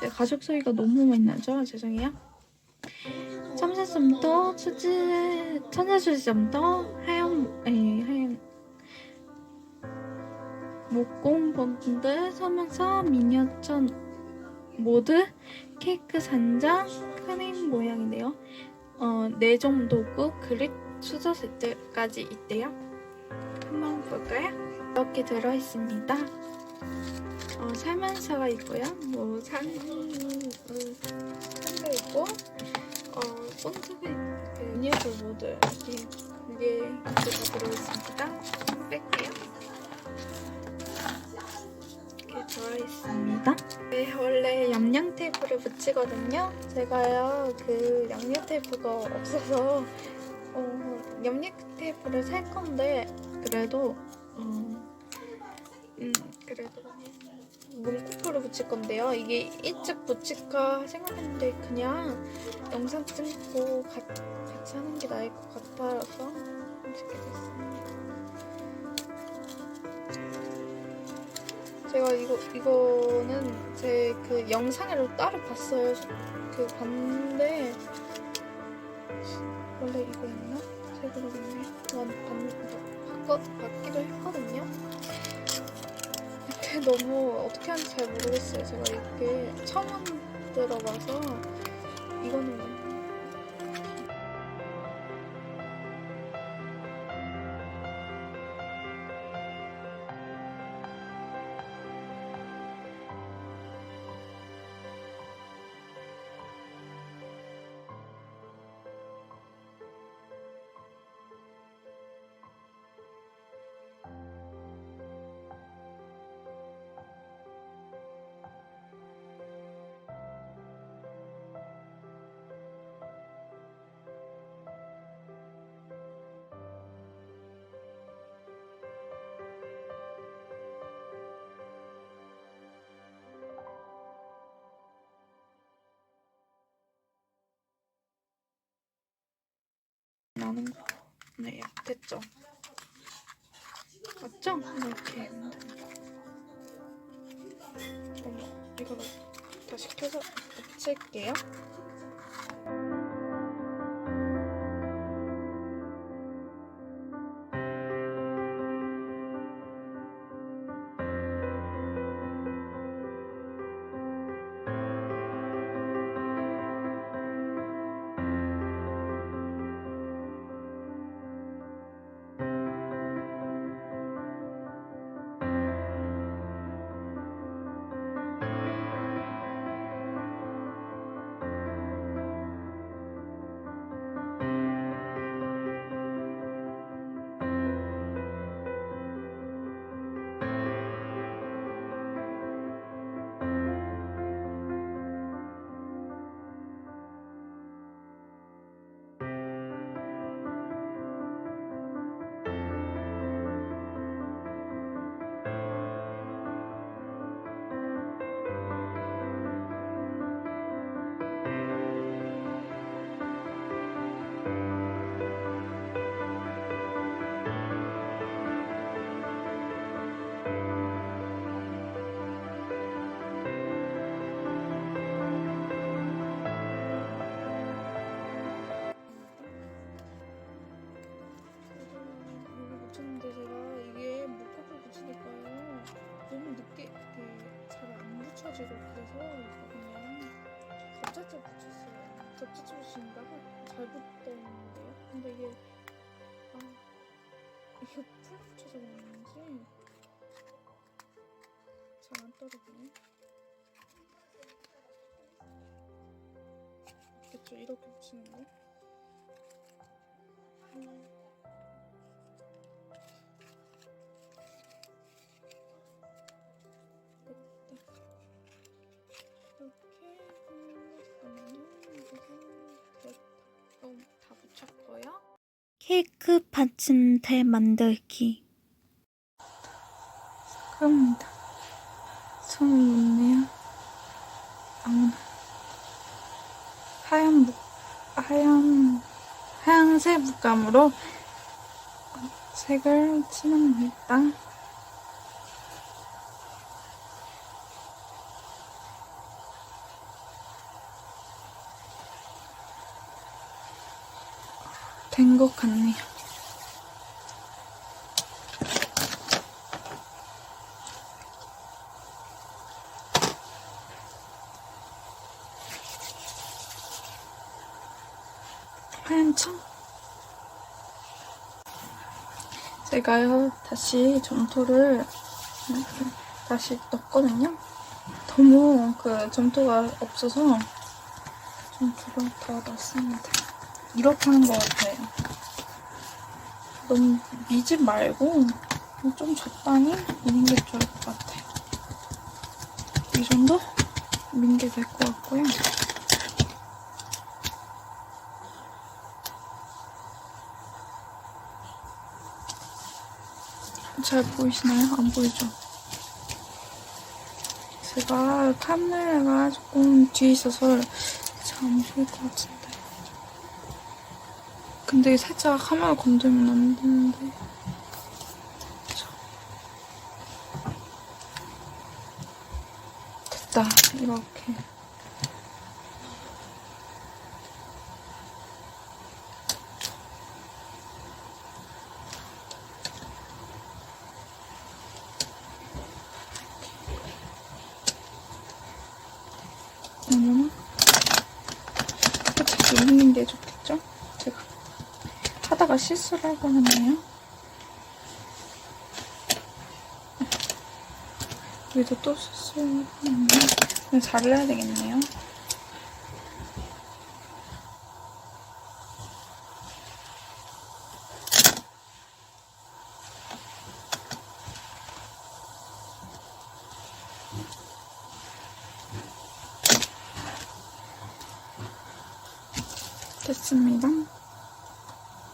제 가죽 소리가 너무 많이 나죠? 죄송해요. 참새점도 수지 천사수지점도 하얀 에 하얀 목공 본드 서명서 미니어처 모드 케이크 산장 크림 모양인데요. 어, 내종 도구 그릇 수저 세트까지 있대요. 한번 볼까요? 이렇게 들어 있습니다. 어, 설문서가 있고요. 뭐 산, 어, 산도 있고, 어, 본드가 그 미니어처 모드 이렇게 이게 다 들어있습니다. 뺄게요. 이렇게 들어있습니다. 네, 원래 양념 테이프를 붙이거든요. 제가요 그 양념 테이프가 없어서 어, 염력 테이프를 살 건데 그래도 어, 음 그래도 문구표를 붙일 건데요. 이게 일찍 붙일까 생각했는데 그냥 영상 찍고 가- 같이 하는 게 나을 것 같아서 찍게 됐습니다. 제가 이거 이거는 제 그 영상으로 따로 봤어요. 그 봤는데 원래 이거였나? 잘 모르겠네. 완 반, 바꿔 받기도 했거든요. 근데 너무 어떻게 하는지 잘 모르겠어요. 제가 이게 처음 들어봐서 이거는 나는 거. 네, 됐죠. 맞죠? 이렇게 됩니다. 어머, 이거를 다시 켜서 붙일게요. 붙였는데 제가 이게 목코를 붙이니까요 너무 늦게 잘 안 붙여지고 그래서 이거 그냥 겹쳐져 붙였어요. 겹쳐져 붙이니까 잘 붙었는데요. 근데 이게 아 이게 풀 붙여서 그런지 잘 안 떨어지네. 그쵸 이렇게 붙이는 거. 이렇게 다 붙였고요. 케이크 받침대 만들기. 그럽니다. 손이 있네요. 아무나 하얀 무 하얀 하얀색 물감으로 색을 칠합니다. 된 것 같네요. 하얀 청? 제가요, 다시 점토를 다시 넣었거든요. 너무 그 점토가 없어서 점토를 더 넣습니다. 이렇게 하는 것 같아요. 너무 미지 말고 좀 적당히 미는 게 좋을 것 같아요. 이 정도 민게될 것 같고요. 잘 보이시나요? 안 보이죠? 제가 카메라가 조금 뒤에 있어서 잘 안 보일 것 같은데. 근데 살짝 카메라 건들면 안 되는데. 됐다. 이렇게. 어머나. 끝에 있는 게 좋겠죠? 제가 하다가 실수를 할 뻔했네요. 여기도 또 실수를 했네요. 그냥 잘라야 되겠네요. 됐습니다.